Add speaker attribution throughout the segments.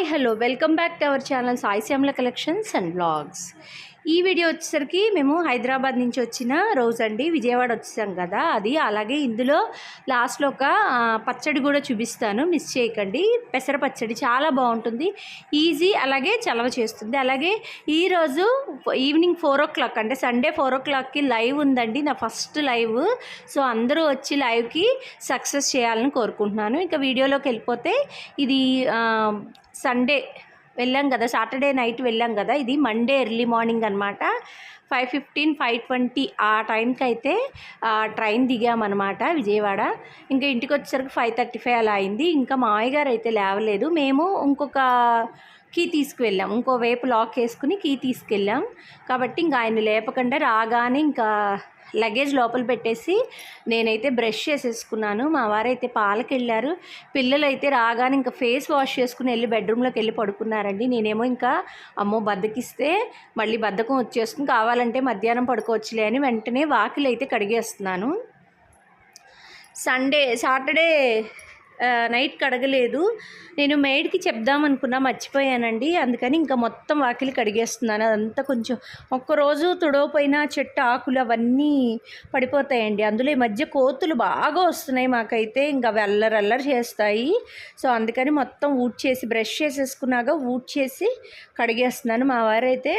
Speaker 1: Hi hello welcome back to our channel Sai Shyamala collections and blogs ఈ video వచ్చేసరికి మేము హైదరాబాద్ నుంచి వచ్చిన రోజు అండి. విజయవాడ వచ్చేసాం కదా. అది అలాగే ఇందులో లాస్ట్లో ఒక పచ్చడి కూడా చూపిస్తాను. మిస్ చేయకండి. పెసర పచ్చడి చాలా బాగుంటుంది. ఈజీ అలాగే చలవ చేస్తుంది. అలాగే ఈరోజు ఈవినింగ్ ఫోర్ ఓ క్లాక్ అంటే సండే ఫోర్ ఓ క్లాక్కి లైవ్ ఉందండి. నా ఫస్ట్ లైవ్ సో అందరూ వచ్చి లైవ్కి సక్సెస్ చేయాలని కోరుకుంటున్నాను. ఇంకా వీడియోలోకి వెళ్ళిపోతే ఇది సండే వెళ్ళాం కదా సాటర్డే నైట్ వెళ్ళాం కదా ఇది మండే ఎర్లీ మార్నింగ్ అనమాట ఫైవ్ ఫిఫ్టీన్ ఫైవ్ ట్వంటీ ఆ టైంకి అయితే ట్రైన్ దిగామన్నమాట విజయవాడ. ఇంకా ఇంటికి వచ్చేసరికి ఫైవ్ థర్టీ ఫైవ్ అలా అయింది. ఇంకా మామయ్య గారు అయితే లేవలేదు. మేము ఇంకొక కీ తీసుకువెళ్ళాం. ఇంకో వైపు లాక్ వేసుకుని కీ తీసుకెళ్ళాం. కాబట్టి ఇంకా ఆయన లేపకుండా రాగానే ఇంకా లగేజ్ లోపల పెట్టేసి నేనైతే బ్రష్ చేసేసుకున్నాను. మా వారైతే పాలకి వెళ్ళారు పిల్లలు అయితే రాగానే ఇంకా ఫేస్ వాష్ చేసుకుని వెళ్ళి బెడ్రూమ్లోకి వెళ్ళి పడుకున్నారండి. నేనేమో ఇంకా అమ్మో బద్దకిస్తే మళ్ళీ బద్దకం వచ్చేస్తుంది. కావాలంటే మధ్యాహ్నం పడుకోవచ్చులే అని వెంటనే వాకిలు అయితే కడిగేస్తున్నాను. సండే సాటర్డే నైట్ కడగలేదు నేను మేడ్కి చెప్దాం అనుకున్నా మర్చిపోయానండి. అందుకని ఇంకా మొత్తం వాకిలి కడిగేస్తున్నాను. అదంతా కొంచెం ఒక్కరోజు తుడవపోయిన చెట్టు ఆకులు అవన్నీ పడిపోతాయండి. అందులో ఈ మధ్య కోతులు బాగా వస్తున్నాయి మాకైతే. ఇంకా వెల్లరల్లరి చేస్తాయి. సో అందుకని మొత్తం ఊడ్చేసి బ్రష్ చేసేసుకున్నాక ఊడ్చేసి కడిగేస్తున్నాను. మా వారైతే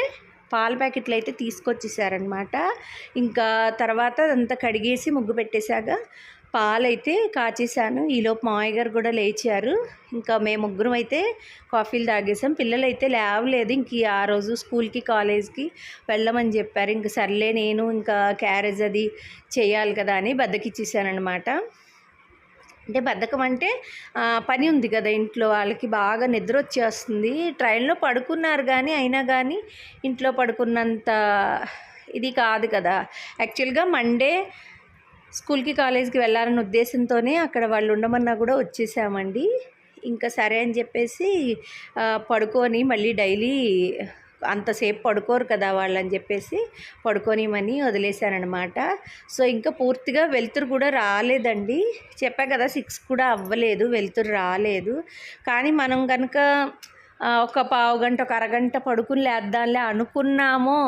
Speaker 1: పాల ప్యాకెట్లు అయితే తీసుకొచ్చేసారనమాట ఇంకా తర్వాత అదంతా కడిగేసి ముగ్గు పెట్టేశాక పాలైతే కాచేసాను ఈలోపు మామయ్య గారు కూడా లేచారు. ఇంకా మేము ముగ్గురం అయితే కాఫీలు తాగేసాం పిల్లలు అయితే లేవలేదు. ఇంక ఆ రోజు స్కూల్కి కాలేజ్కి వెళ్ళమని చెప్పారు. ఇంక సర్లే నేను ఇంకా క్యారేజ్ అది చేయాలి కదా అని బద్దకిచ్చేసానమాట అంటే బద్ధకం అంటే పని ఉంది కదా ఇంట్లో. వాళ్ళకి బాగా నిద్ర వచ్చేస్తుంది. ట్రైన్లో పడుకున్నారు కానీ అయినా కానీ ఇంట్లో పడుకున్నంత ఇది కాదు కదా. యాక్చువల్గా మండే స్కూల్కి కాలేజ్కి వెళ్ళాలన్న ఉద్దేశంతోనే అక్కడ వాళ్ళు ఉండమన్నా కూడా వచ్చేసామండి. ఇంకా సరే అని చెప్పేసి పడుకొని మళ్ళీ డైలీ అంతసేపు పడుకోరు కదా వాళ్ళని చెప్పేసి పడుకోనిమని వదిలేశానమాట సో ఇంకా పూర్తిగా వెలుతురు కూడా రాలేదండి. చెప్పా కదా సిక్స్ కూడా అవ్వలేదు వెలుతురు రాలేదు. కానీ మనం కనుక ఒక పావు గంట ఒక అరగంట పడుకుని లేద్దాంలే అనుకున్నామో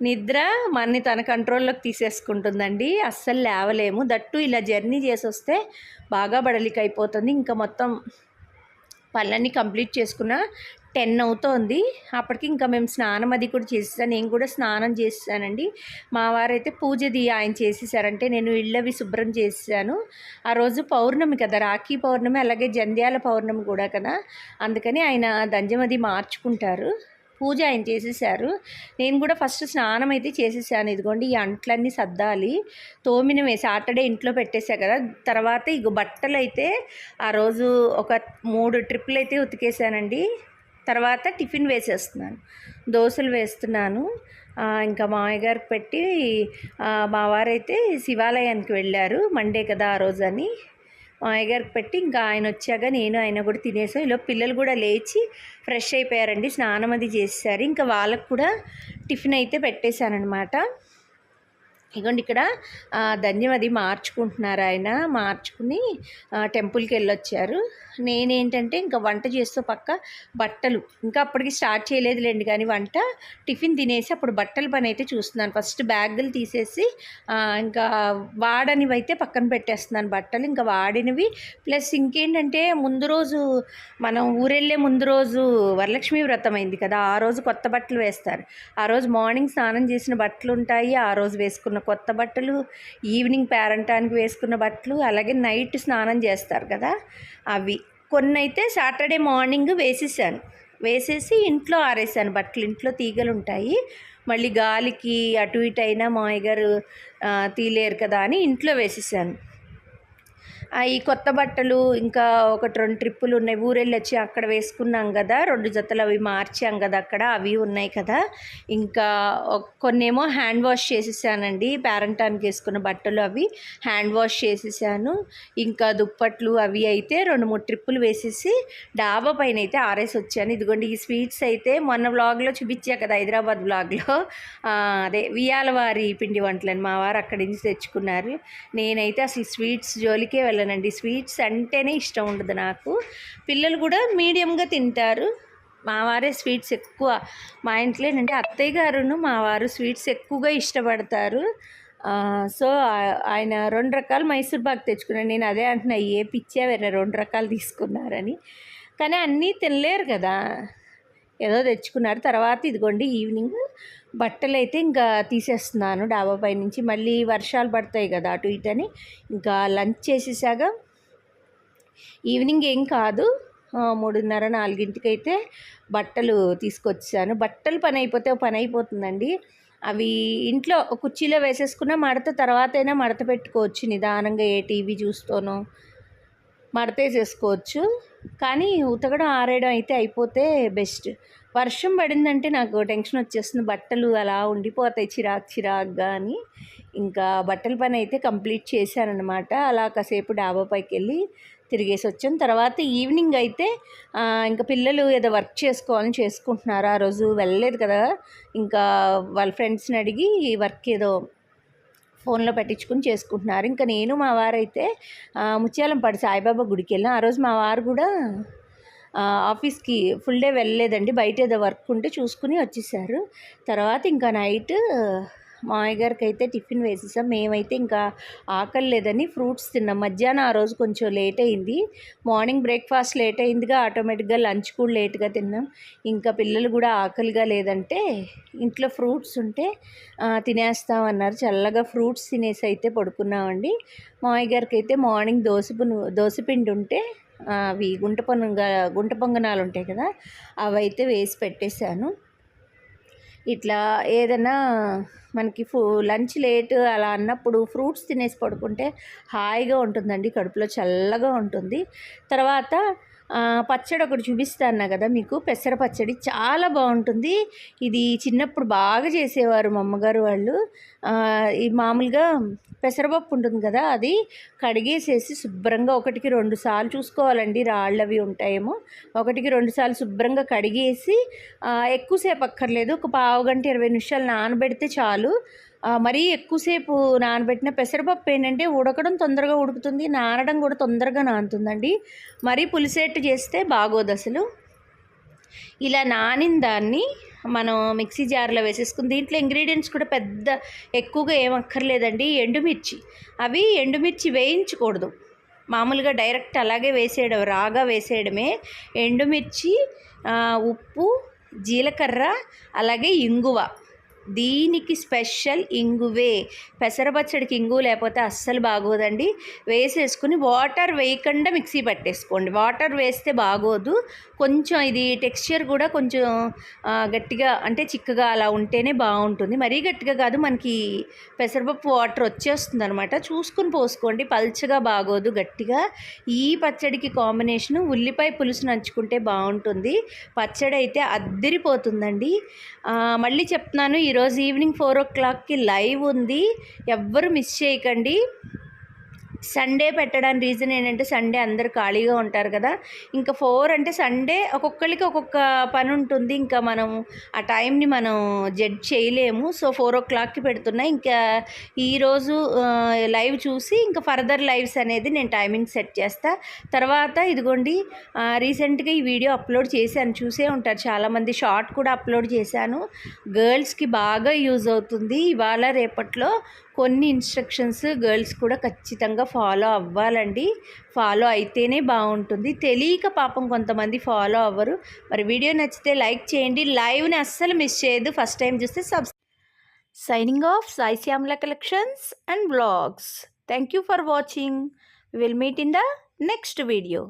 Speaker 1: నిద్ర మనని తన కంట్రోల్లోకి తీసేసుకుంటుందండి. అస్సలు లేవలేము. దట్టు ఇలా జర్నీ చేసి వస్తే బాగా బడలిక అయిపోతుంది ఇంకా మొత్తం పనులన్నీ కంప్లీట్ చేసుకున్న టెన్ అవుతోంది. అప్పటికి ఇంకా మేము స్నానం అది కూడా చేసేసాను నేను కూడా స్నానం చేసేసానండి. మా వారైతే పూజది ఆయన చేసేసారంటే నేను ఇళ్ళవి శుభ్రం చేసేసాను. ఆ రోజు పౌర్ణమి కదా రాఖీ పౌర్ణమి అలాగే జంధ్యాల పౌర్ణమి కూడా కదా. అందుకని ఆయన దంజమది మార్చుకుంటారు. పూజ ఆయన చేసేసారు. నేను కూడా ఫస్ట్ స్నానం అయితే చేసేసాను. ఇదిగోండి ఈ అంట్లన్నీ సర్దాలి. తోమినమే సాటర్డే ఇంట్లో పెట్టేశా కదా. తర్వాత ఇగో బట్టలు అయితే ఆ రోజు ఒక మూడు ట్రిప్పులు అయితే ఉతికేసానండి తర్వాత టిఫిన్ వేసేస్తున్నాను. దోశలు వేస్తున్నాను. ఇంకా మామయ్య గారికి పెట్టి ఆ, మా వారైతే శివాలయానికి వెళ్ళారు. మండే కదా ఆ రోజు అని. మామయ్య గారికి పెట్టి ఇంకా ఆయన వచ్చాక నేను ఆయన కూడా తినేసాం. ఇలా పిల్లలు కూడా లేచి ఫ్రెష్ అయిపోయారండి. స్నానం అది చేసేసారు. ఇంకా వాళ్ళకు కూడా టిఫిన్ అయితే పెట్టేశానమాట ఇగోండి ఇక్కడ ఆ, ధన్యం అది మార్చుకుంటున్నారు ఆయన. మార్చుకుని టెంపుల్కి వెళ్ళొచ్చారు. నేనేంటంటే ఇంకా వంట చేస్తూ పక్క బట్టలు. ఇంకా అప్పటికి స్టార్ట్ చేయలేదులేండి కానీ వంట. టిఫిన్ తినేసి అప్పుడు బట్టల పని అయితే చూస్తున్నాను. ఫస్ట్ బ్యాగులు తీసేసి ఇంకా వాడనివి అయితే పక్కన పెట్టేస్తున్నాను బట్టలు. ఇంకా వాడినవి. ప్లస్ ఇంకేంటంటే ముందు రోజు మనం ఊరెళ్ళే ముందు రోజు వరలక్ష్మి వ్రతం అయింది కదా ఆ రోజు కొత్త బట్టలు వేస్తారు. ఆ రోజు మార్నింగ్ స్నానం చేసిన బట్టలు ఉంటాయి ఆ రోజు వేసుకున్న కొత్త బట్టలు ఈవినింగ్ పేరంటానికి వేసుకున్న బట్టలు అలాగే నైట్ స్నానం చేస్తారు కదా అవి. కొన్ని అయితే సాటర్డే మార్నింగ్ వేసేసాను. వేసేసి ఇంట్లో ఆరేసాను బట్టలు. ఇంట్లో తీగలు ఉంటాయి. మళ్ళీ గాలికి అటు ఇటు అయినా మాయగారు తీలేరు కదా అని ఇంట్లో వేసేసాను. ఈ కొత్త బట్టలు ఇంకా ఒకటి రెండు ట్రిప్పులు ఉన్నాయి. ఊరెళ్ళి వచ్చి అక్కడ వేసుకున్నాం కదా. రెండు జతలు అవి మార్చాం కదా అక్కడ. అవి ఉన్నాయి కదా. ఇంకా కొన్ని కొన్నేమో హ్యాండ్ వాష్ చేసేసానండి. పేరంటానికి వేసుకున్న బట్టలు అవి హ్యాండ్ వాష్ చేసేసాను. ఇంకా దుప్పట్లు అవి అయితే రెండు మూడు ట్రిప్పులు వేసేసి డాబా పైన అయితే ఆరేసి వచ్చాను. ఇదిగోండి ఈ స్వీట్స్ అయితే మొన్న వ్లాగ్లో చూపించా కదా హైదరాబాద్ వ్లాగ్లో. అదే వియాల వారి పిండి వంటలని మా వారు అక్కడి నుంచి తెచ్చుకున్నారు. నేనైతే అసలు స్వీట్స్ జోలికే వెళ్ళ వెళ్ళనండి స్వీట్స్ అంటేనే ఇష్టం ఉండదు నాకు. పిల్లలు కూడా మీడియంగా తింటారు. మా వారే స్వీట్స్ ఎక్కువ. మా ఇంట్లో అత్తయ్య గారును మా వారు స్వీట్స్ ఎక్కువగా ఇష్టపడతారు. సో ఆయన రెండు రకాలు మైసూర్ బాగ్ తెచ్చుకున్నాను నేను అదే అంటున్నా ఏ పిచ్చా వేరే రెండు రకాలు తీసుకున్నారని. కానీ అన్నీ తినలేరు కదా. ఏదో తెచ్చుకున్నారు. తర్వాత ఇదిగోండి ఈవినింగ్ బట్టలు అయితే ఇంకా తీసేస్తున్నాను డాబా పై నుంచి. మళ్ళీ వర్షాలు పడతాయి కదా అటు ఇటు అని ఇంకా లంచ్ చేసేసాక ఈవినింగ్ ఏం కాదు. మూడున్నర నాలుగింటికి అయితే బట్టలు తీసుకొచ్చాను బట్టలు పని అయిపోతే పని అయిపోతుందండి. అవి ఇంట్లో కుర్చీలో వేసేసుకున్న మడత తర్వాత అయినా మడత పెట్టుకోవచ్చు. నిదానంగా ఏ టీవీ చూస్తూనో మడతేసేసుకోవచ్చు కానీ ఉతకడం ఆరేయడం అయితే అయిపోతే బెస్ట్. వర్షం పడిందంటే నాకు టెన్షన్ వచ్చేస్తుంది. బట్టలు అలా ఉండిపోతాయి చిరాకు చిరాకుగా అని. ఇంకా బట్టల పని అయితే కంప్లీట్ చేశానన్నమాట. అలా కాసేపు డాబా పైకి వెళ్ళి తిరిగేసి వచ్చాం తర్వాత ఈవినింగ్ అయితే ఇంకా పిల్లలు ఏదో వర్క్ చేసుకోవాలని చేసుకుంటున్నారు. ఆ రోజు వెళ్ళలేదు కదా. ఇంకా వాళ్ళ ఫ్రెండ్స్ని అడిగి వర్క్ ఏదో ఫోన్లో పెట్టించుకుని చేసుకుంటున్నారు. ఇంకా నేను మా వారైతే ఆ, ముత్యాలంపాడు సాయిబాబా గుడికి వెళ్ళాం ఆ రోజు మా వారు కూడా ఆఫీస్కి ఫుల్ డే వెళ్ళలేదండి. బయట ఏదో వర్క్ ఉంటే చూసుకుని వచ్చేసారు. తర్వాత ఇంకా నైట్ మామయ్య గారికి అయితే టిఫిన్ వేసేసాం. మేమైతే ఇంకా ఆకలి లేదని ఫ్రూట్స్ తిన్నాం. మధ్యాహ్నం ఆ రోజు కొంచెం లేట్ అయింది. మార్నింగ్ బ్రేక్ఫాస్ట్ లేట్ అయిందిగా ఆటోమేటిక్గా లంచ్ కూడా లేట్గా తిన్నాం. ఇంకా పిల్లలు కూడా ఆకలిగా లేదంటే ఇంట్లో ఫ్రూట్స్ ఉంటే తినేస్తామన్నారు చల్లగా ఫ్రూట్స్ తినేసి అయితే పడుకున్నామండి. మామయ్య గారికి అయితే మార్నింగ్ దోసపును దోసపిండి ఉంటే అవి గుంట పొంగ గుంట పొంగనాలు ఉంటాయి కదా అవి అయితే వేసి పెట్టేశాను. ఇట్లా ఏదైనా మనకి ఫు లంచ్ లేట్ అలా అన్నప్పుడు ఫ్రూట్స్ తినేసి పడుకుంటే హాయిగా ఉంటుందండి కడుపులో చల్లగా ఉంటుంది. తర్వాత పచ్చడి ఒకటి చూపిస్తాను కదా మీకు. పెసర పచ్చడి చాలా బాగుంటుంది. ఇది చిన్నప్పుడు బాగా చేసేవారు మా అమ్మగారు వాళ్ళు. ఈ మామూలుగా పెసరపప్పు ఉంటుంది కదా అది కడిగేసేసి శుభ్రంగా ఒకటికి రెండు సార్లు చూసుకోవాలండి. రాళ్ళు అవి ఉంటాయేమో. ఒకటికి రెండు సార్లు శుభ్రంగా కడిగేసి ఎక్కువసేపు అక్కర్లేదు. ఒక పావు గంట ఇరవై నిమిషాలు నానబెడితే చాలు. మరీ ఎక్కువసేపు నానబెట్టిన పెసరపప్పు ఏంటంటే ఉడకడం తొందరగా ఉడుకుతుంది నానడం కూడా తొందరగా నానుతుందండి. మరీ పులిసేట్టు చేస్తే బాగోదు అసలు. ఇలా నానిన దాన్ని మనం మిక్సీ జార్లో వేసేసుకుని దీంట్లో ఇంగ్రీడియంట్స్ కూడా పెద్ద ఎక్కువగా ఏమక్కర్లేదండి ఎండుమిర్చి. అవి ఎండుమిర్చి వేయించకూడదు. మామూలుగా డైరెక్ట్ అలాగే వేసేయడం రాగా వేసేయడమే. ఎండుమిర్చి ఉప్పు జీలకర్ర అలాగే ఇంగువ. దీనికి స్పెషల్ ఇంగువే. పెసరపచ్చడికి ఇంగు లేకపోతే అస్సలు బాగోదండి. వేసేసుకుని వాటర్ వేయకుండా మిక్సీ పట్టేసుకోండి. వాటర్ వేస్తే బాగోదు. కొంచెం ఇది టెక్స్చర్ కూడా కొంచెం గట్టిగా అంటే చిక్కగా అలా ఉంటేనే బాగుంటుంది. మరీ గట్టిగా కాదు మనకి పెసరపప్పు వాటర్ వచ్చేస్తుంది అనమాట చూసుకుని పోసుకోండి. పల్చగా బాగోదు గట్టిగా. ఈ పచ్చడికి కాంబినేషన్ ఉల్లిపాయ పులుసు నంచుకుంటే బాగుంటుంది. పచ్చడి అయితే అద్దరిపోతుందండి మళ్ళీ చెప్తున్నాను ఈరోజు ఈవినింగ్ ఫోర్ ఓ క్లాక్కి లైవ్ ఉంది. ఎవ్వరు మిస్ చేయకండి. సండే పెట్టడానికి రీజన్ ఏంటంటే సండే అందరు ఖాళీగా ఉంటారు కదా. ఇంకా ఫోర్ అంటే సండే ఒక్కొక్కరికి ఒక్కొక్క పని ఉంటుంది. ఇంకా మనం ఆ టైంని మనం జడ్జ్ చేయలేము. సో ఫోర్ ఓ క్లాక్కి పెడుతున్నా. ఇంకా ఈరోజు లైవ్ చూసి ఇంకా ఫర్దర్ లైవ్స్ అనేది నేను టైమింగ్ సెట్ చేస్తా. తర్వాత ఇదిగోండి రీసెంట్గా ఈ వీడియో అప్లోడ్ చేశాను. చూసే ఉంటారు చాలామంది. షార్ట్ కూడా అప్లోడ్ చేశాను. గర్ల్స్కి బాగా యూజ్ అవుతుంది. ఇవాళ రేపట్లో కొన్ని ఇన్స్ట్రక్షన్స్ గర్ల్స్ కూడా ఖచ్చితంగా ఫాలో అవ్వాలండి. ఫాలో అయితేనే బాగుంటుంది. తెలియక పాపం కొంతమంది ఫాలో అవ్వరు. మరి వీడియో నచ్చితే లైక్ చేయండి. లైవ్ని అస్సలు మిస్ చేయదు ఫస్ట్ టైం చూస్తే sub signing off Sai Shyamala collections and blogs thank you for watching will meet in the next video